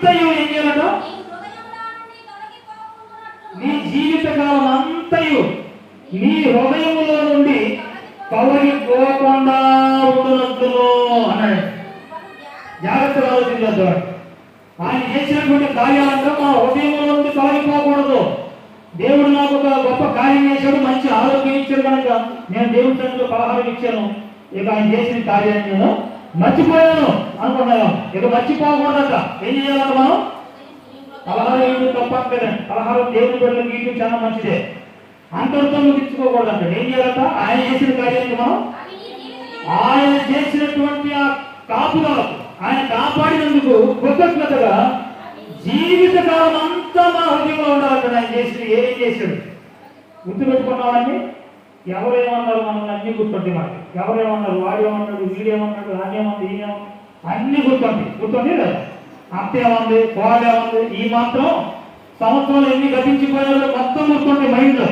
అంతయు ఏం చేయాలట నీ నీ హృదయములో జీవితకాలం అంతయు నీ హృదయంలో నుండి తొలగిపోకుండా ఉండునట్లు అన్నాడు. జాగ్రత్త జాగ్రత్తగా ఆలోచించేద్దాం ఆయన చేసినటువంటి కార్యాలంతా మా హృదయంలో నుండి తొలగిపోకూడదు దేవుడు నాకు ఒక గొప్ప కార్యం చేశాడు మంచి ఆరోగ్యం ఇచ్చాడు కనుక నేను దేవుడి సన్నిధిలో పలహారం ఇచ్చాను. ఇక ఆయన చేసిన కార్యాన్ని నేను మర్చిపోయాను అనుకున్నాను. ఇక మర్చిపోకూడదట. ఏం చేయాలంట మనం? పలహారం ఇవ్వడం తప్ప కదండి పలహారం దేవుని బిడ్డలు ఇవ్వడం చాలా మంచిదే. అంతటితో ముగించుకోకూడదంట ఏం చేయాలంట? ఆయన చేసిన కార్యానికి మనం? ఆయన చేసినటువంటి ఆ కాపుదలకు ఆయన కాపాడినందుకు కృతజ్ఞతగా జీవితకాలం అంతా మా హృదయంలో ఉండాలంట. ఆయన చేసిన ఏం చేశాడు? గుర్తుపెట్టుకున్నామని ఎవరేమన్నారు మనల్ని? అన్ని గుర్తుంది మనకి. ఎవరేమన్నారు? వాడేమన్నాడు? వీడేమన్నాడు? నాకేమన్నా ఈయన అన్ని గుర్తుంది గుర్తుంటాయి కదా? అంతేమంది కోడేమంది? ఈ మాత్రం సంవత్సరాలు ఎన్ని గతించిపోయారో మొత్తం గుర్తుంటాయి మైండ్లో.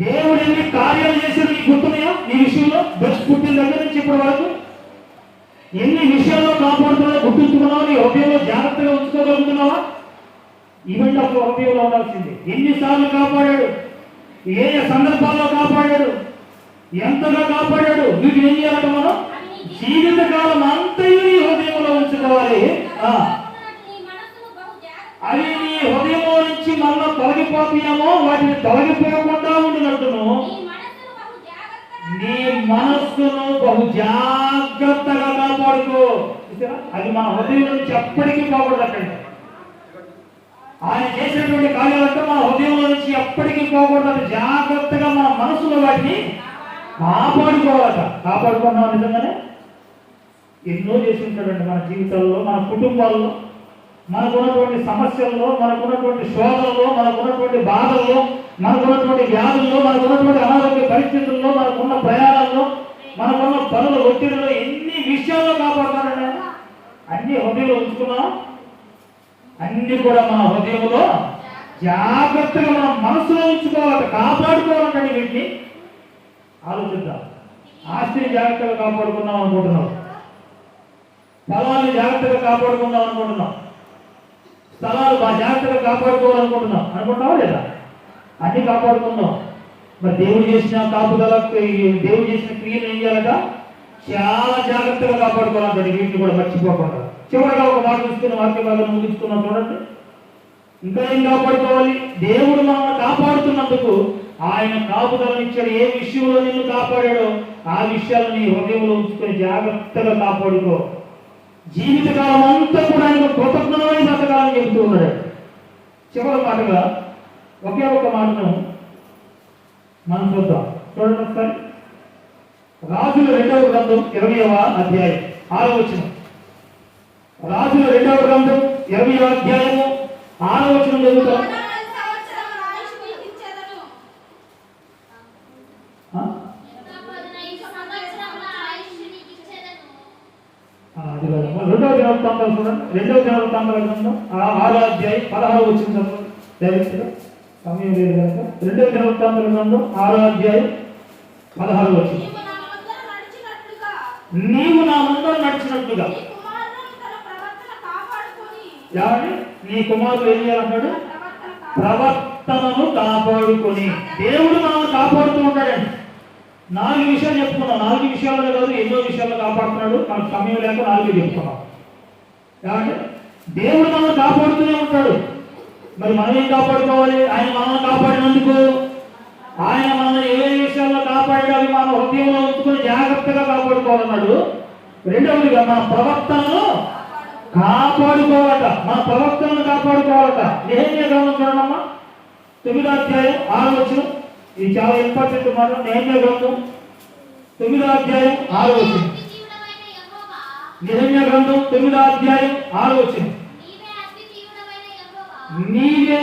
దేవుడు ఎన్ని కార్యాలు చేశాడు నీకు గుర్తున్నాయా? నీ విషయంలో? బెస్ట్ పుట్టిన దగ్గర నుంచి ఇప్పటి వరకు. ఎన్ని విషయాల్లో కాపాడుతున్నావు గుర్తుంచుకున్నావు? నీ హృదయంలో జాగ్రత్తగా ఉంచుకోగలుగుతున్నావా? ఈవెంట్ అప్పుడు హృదయంలో ఉండాల్సింది. ఎన్నిసార్లు కాపాడాడు? ఏ ఏ సందర్భాల్లో కాపాడాడు? ఎంతగా కాపాడాడు? వీటిని ఏం చేయాలంట మనం? జీవితకాలం అంతయు నీ హృదయంలో ఉంచుకోవాలి. అవి నీ హృదయంలో నుంచి మళ్ళా తొలగిపోతున్నామో వాటిని తొలగిపోకుండా ఉండినట్టును. నీ మనస్సును బహు జాగ్రత్తగా కాపాడుకో. అది మన హృదయం నుంచి ఎప్పటికీ పోకూడదు అక్కడ. ఆయన చేసినటువంటి కార్యాలతో మన హృదయంలో నుంచి ఎప్పటికీ పోకూడదు. జాగ్రత్తగా మన మనసులో వాటిని కాపాడుకోవాలట. కాపాడుకున్నాం నిజంగానే? ఎన్నో చేసి ఉంటాడండి మన జీవితాల్లో మన కుటుంబాల్లో మనకున్నటువంటి సమస్యల్లో మనకున్నటువంటి శోధనలో మనకున్నటువంటి బాధల్లో మనకున్నటువంటి వ్యాధుల్లో మనకున్నటువంటి అనారోగ్య పరిస్థితుల్లో మనకున్న ప్రయాణాల్లో మనకున్న పనుల ఒత్తిడిలో ఎన్ని విషయాల్లో కాపాడుతానండి అన్ని హృదయంలో ఉంచుకున్నాం అన్ని కూడా మన హృదయంలో జాగ్రత్తగా మనం మనసులో ఉంచుకోవాలంట కాపాడుకోవాలంటే వీటిని ఆలోచిద్దాం. ఆస్తిని జాగ్రత్తగా కాపాడుకుందాం అనుకుంటున్నాం. పొలాన్ని జాగ్రత్తగా కాపాడుకుందాం అనుకుంటున్నాం. స్థలాలు బాగా జాగ్రత్తగా కాపాడుకోవాలనుకుంటున్నాం అనుకుంటున్నావా లేదా? అన్ని కాపాడుకుందాం. మరి దేవుడు చేసిన కాపుదల దేవుడు చేసిన క్రియలు ఏం చేయాలట? చాలా జాగ్రత్తగా కాపాడుకోవాలంటే వీటిని కూడా మర్చిపోకుండా. చివరిగా ఒక మాట చూసుకుని వాక్య భాగం ముగించుకున్నాం చూడండి. ఇంకా ఏం కాపాడుకోవాలి? దేవుడు మనల్ని కాపాడుతున్నందుకు ఆయన కాపుదలనిచ్చాడు. ఏ విషయంలో నిన్ను కాపాడాడో ఆ విషయాలను నీ హృదయంలో ఉంచుకొని జాగ్రత్తగా కాపాడుకో. జీవితకాలం అంతా కూడా ఆయన కృతజ్ఞమైన బ్రతకాలని చెబుతూ ఉన్నాడు. చివరి మాటగా ఒకే ఒక మాటను మనం చూద్దాం. చూడండి ఒకసారి. రాజుల రెండవ గ్రంథం ఇరవయవ అధ్యాయం. ఆలోచన వచనం. రాజుల రెండవ గ్రంథం ఇరవయవ అధ్యాయము. ఆలోచన వచనం చదువుతాం. రెండవ దినవృత్తాంతాలు రెండవ దినవృత్తాంతాల గ్రంథం. ఆ ఆరో అధ్యాయం. పదహారు వచ్చిన చదువు. సమయం లేదు కనుక. రెండవ దినవృత్తాంతాల గ్రంథం ఆరో అధ్యాయం పదహారు వచ్చింది నీవు నా ముందర నడిచినట్లుగా. నీవు నా కుమారుడు ఏం చేయాలన్నాడు. ప్రవర్తనను కాపాడుకొని. దేవుడు మనల్ని కాపాడుతూ ఉంటాడండి నాలుగు విషయాలు చెప్పుకున్నాం. నాలుగు విషయాల్లో కాదు ఎన్నో విషయాల్లో కాపాడుతున్నాడు. మనకు సమయం లేక నాలుగు చెప్పుకున్నాం. ఏమంటే దేవుడు మనల్ని కాపాడుతూనే ఉంటాడు. మరి మనం ఏం కాపాడుకోవాలి? ఆయన మనల్ని కాపాడినందుకు ఆయన మనల్ని ఏ విషయాల్లో కాపాడాడు అవి మన హృదయంలో ఉంచుకొని జాగ్రత్తగా కాపాడుకోవాలన్నాడు? రెండవదిగా మన ప్రవర్తనను కాపాడుకోవాలట. మన ప్రవర్తనను కాపాడుకోవాలట. నేహమ్య గ్రంథం చూడమ్మా తొమ్మిదో అధ్యాయం ఆరు వచ్చిన ఇది చాలా ఇంపార్టెంట్ మాట. నేహమ్య గ్రంథం. తొమ్మిదో అధ్యాయం ఆరు వచ్చిన అద్వితీయుడవైన గ్రంథం తొమ్మిదో అధ్యాయం ఆరు వచ్చిన నీవే అద్వితీయుడవు యహోవా నీవే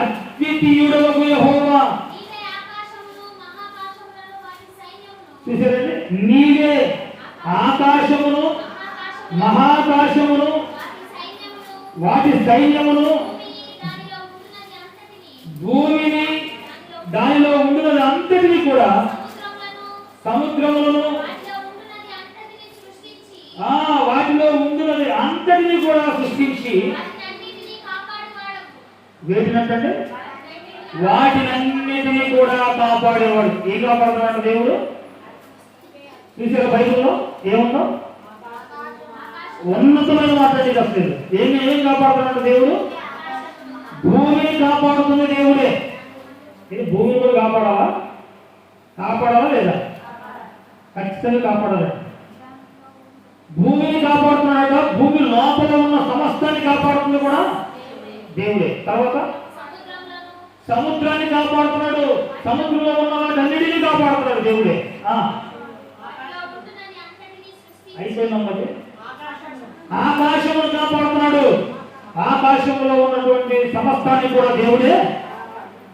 అద్వితీయుడవగు యెహోవా నీవే ఆకాశమును మహాకాశములను వాటి సైన్యమును చూసారండి? నీవే ఆకాశమును మహాకాశమును వాటి సైన్యమును భూమిని దానిలో దానిలో అంతటిని ఉండున్నది అంతటిని కూడా సముద్రములను వాటిలో ఉండునది అంతటిని ఆ వాటిలో ఉండున్నది అంతటిని కూడా సృష్టించి వాటన్నిటినీ వేటినంటే? వాటినన్నిటినీ కూడా కాపాడేవాడు. ఏ కాపాడుతున్నాడు దేవుడు? చూసారా బైబిల్లో? ఏముందో? ఉన్నతమైన మాట్లాడి వస్తుంది. ఏమి ఏం కాపాడుతున్నాడు దేవుడు? భూమిని కాపాడుతున్న దేవుడే. ఇది భూమిని కూడా కాపాడాలా? కాపాడాలా లేదా? ఖచ్చితంగా కాపాడాలి. భూమిని కాపాడుతున్నాడు భూమి లోపల ఉన్న సమస్తాన్ని కాపాడుతుంది కూడా దేవుడే. తర్వాత? సముద్రాన్ని కాపాడుతున్నాడు. సముద్రంలో ఉన్న వాటన్నిటినీ కాపాడుతున్నాడు దేవుడే ఆ, వాటిలో ఉంటున్నది అంతటినీ సృష్టించి అయిపోయిందమ్మది? ఆకాశమును కాపాడుతున్నాడు. ఆకాశంలో ఉన్నటువంటి సమస్తాన్ని కూడా దేవుడే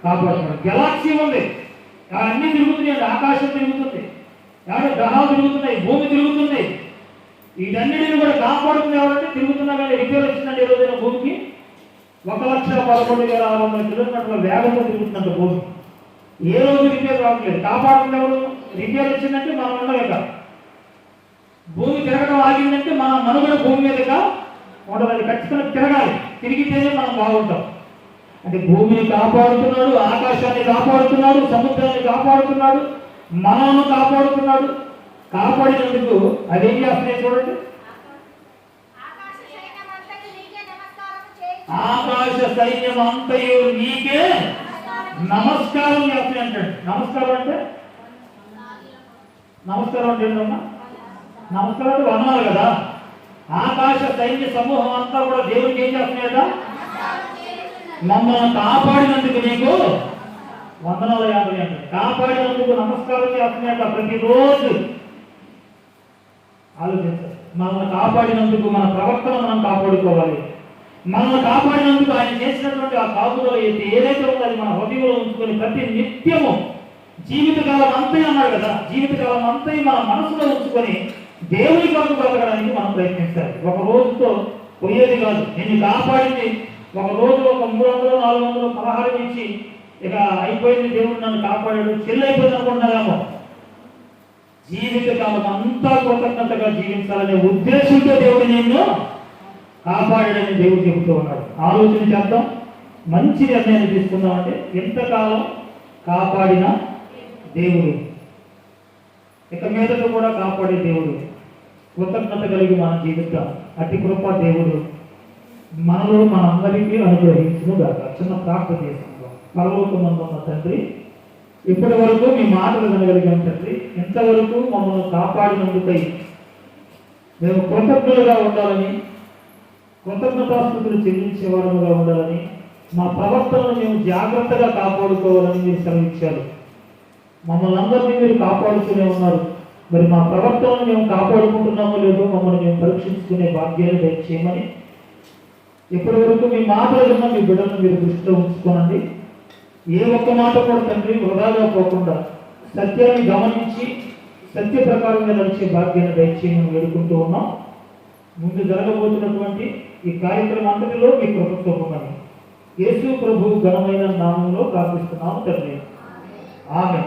కాపాడుతున్నాడు. గెలాక్సీ ఉంది. అన్ని తిరుగుతున్నాయి ఆకాశం తిరుగుతుంది. ఎవరు గ్రహాలు తిరుగుతున్నాయి. భూమి తిరుగుతుంది. వీటన్నిటిని కూడా కాపాడుతుంది ఎవరంటే తిరుగుతున్నా కానీ రిపేర్ వచ్చిందండి ఈ భూమికి. ఒక లక్ష పదకొండు వేల ఆరు వందల కిలోమీటర్ల వేగంతో తిరుగుతుందంట భూమి. ఏ రోజు రిపేర్ రావట్లేదు. కాపాడుతుంది ఎవరు రిపేర్ వచ్చిందంటే మనం ఉండలేక. భూమి తిరగడం ఆగిందంటే మన మనుగడ భూమి మీదగా ఉండవాలి అది ఖచ్చితంగా తిరగాలి. తిరిగితేనే మనం బాగుంటాం. అంటే భూమిని కాపాడుతున్నాడు ఆకాశాన్ని కాపాడుతున్నాడు సముద్రాన్ని కాపాడుతున్నాడు మనను కాపాడుతున్నాడు. కాపాడినందుకు అదేం చేస్తున్నాయి చూడండి. ఆకాశ ఆకాశ సైన్యం అంతయు నీకే నమస్కారం చేస్తున్నాయి అంటాడు. నమస్కారం అంటే? నమస్కారం అంటే ఏంటమ్మా? నమస్కారం అన్నారు కదా. ఆకాశ సైన్య సమూహం అంతా కూడా దేవుడికి ఏం చేస్తున్నాయట మమ్మల్ని కాపాడినందుకు నీకు వందనాల యాభై అంటే కాపాడినందుకు నమస్కారం చేస్తున్నాయట ప్రతిరోజు. ఆలోచించారు మనల్ని కాపాడినందుకు మన ప్రవర్తన మనం కాపాడుకోవాలి. మనల్ని కాపాడినందుకు ఆయన చేసినటువంటి ఆ కాపుదల అయితే ఏదైతే ఉందో అది మన హృదయంలో ఉంచుకొని ప్రతి నిత్యము జీవితకాలం అంతే అన్నారు కదా. జీవితకాలం అంతా మన మనసులో ఉంచుకొని దేవుని కొరకు బ్రతకడానికి మనం ప్రయత్నిస్తారు ఒక రోజుతో పోయేది కాదు. నిన్ను కాపాడింది ఒక రోజు ఒక మూడు వందలు నాలుగు వందలు పదహారు ఇచ్చి ఇక అయిపోయింది దేవుడు నన్ను కాపాడాడు. చెల్లి అయిపోయింది అనుకుంటున్నారేమో. జీవితకాలం అంతా కృతజ్ఞతగా జీవించాలనే ఉద్దేశంతో దేవుడు నిన్ను కాపాడాడని దేవుడు చెబుతూ ఉన్నాడు. ఆలోచన చేద్దాం. మంచి నిర్ణయాన్ని తీసుకుందామంటే ఎంతకాలం కాపాడిన దేవుడు ఇక మీదట కూడా కాపాడే దేవుడు కృతజ్ఞత కలిగి మనం జీవిద్దాం అతి కృప దేవుడు మనలో మనందరికీ అనుగ్రహించును గాక చిన్న ప్రార్థన చేసుకుందాం పరలోకమందున్న తండ్రి ఇప్పటి వరకు మీ మాటలు వినగలిగాం తండ్రి. ఇంతవరకు మమ్మల్ని కాపాడినందుకై మేము కృతజ్ఞులుగా ఉండాలని కృతజ్ఞతాస్థుతులు చెల్లించే వారముగా ఉండాలని మా ప్రవర్తనను మేము జాగ్రత్తగా కాపాడుకోవాలని మీరు సెలవిచ్చారు. మమ్మల్ని అందరినీ మీరు కాపాడుతూనే ఉన్నారు. మరి మా ప్రవర్తనను మేము కాపాడుకుంటున్నామో లేదో మమ్మల్ని మేము పరీక్షించుకునే భాగ్యాన్ని దయచేయమని ఇప్పటి వరకు మీ మాటలున్న మీ బిడ్డలను మీరు దృష్టిలో ఉంచుకోనండి. ఏ ఒక్క మాట కూడా తండ్రి వృధాగా పోకుండా సత్యాన్ని గమనించి సత్య ప్రకారంగా నడిచే భాగ్యాన్ని దయచేయమని వేడుకుంటూ ఉన్నాం. ముందు జరగబోతున్నటువంటి ఈ కార్యక్రమం అంతటిలో మీ కృప చూపమని యేసు ప్రభు ఘనమైన నామంలో ప్రార్థిస్తున్నాము తండ్రి. ఆమె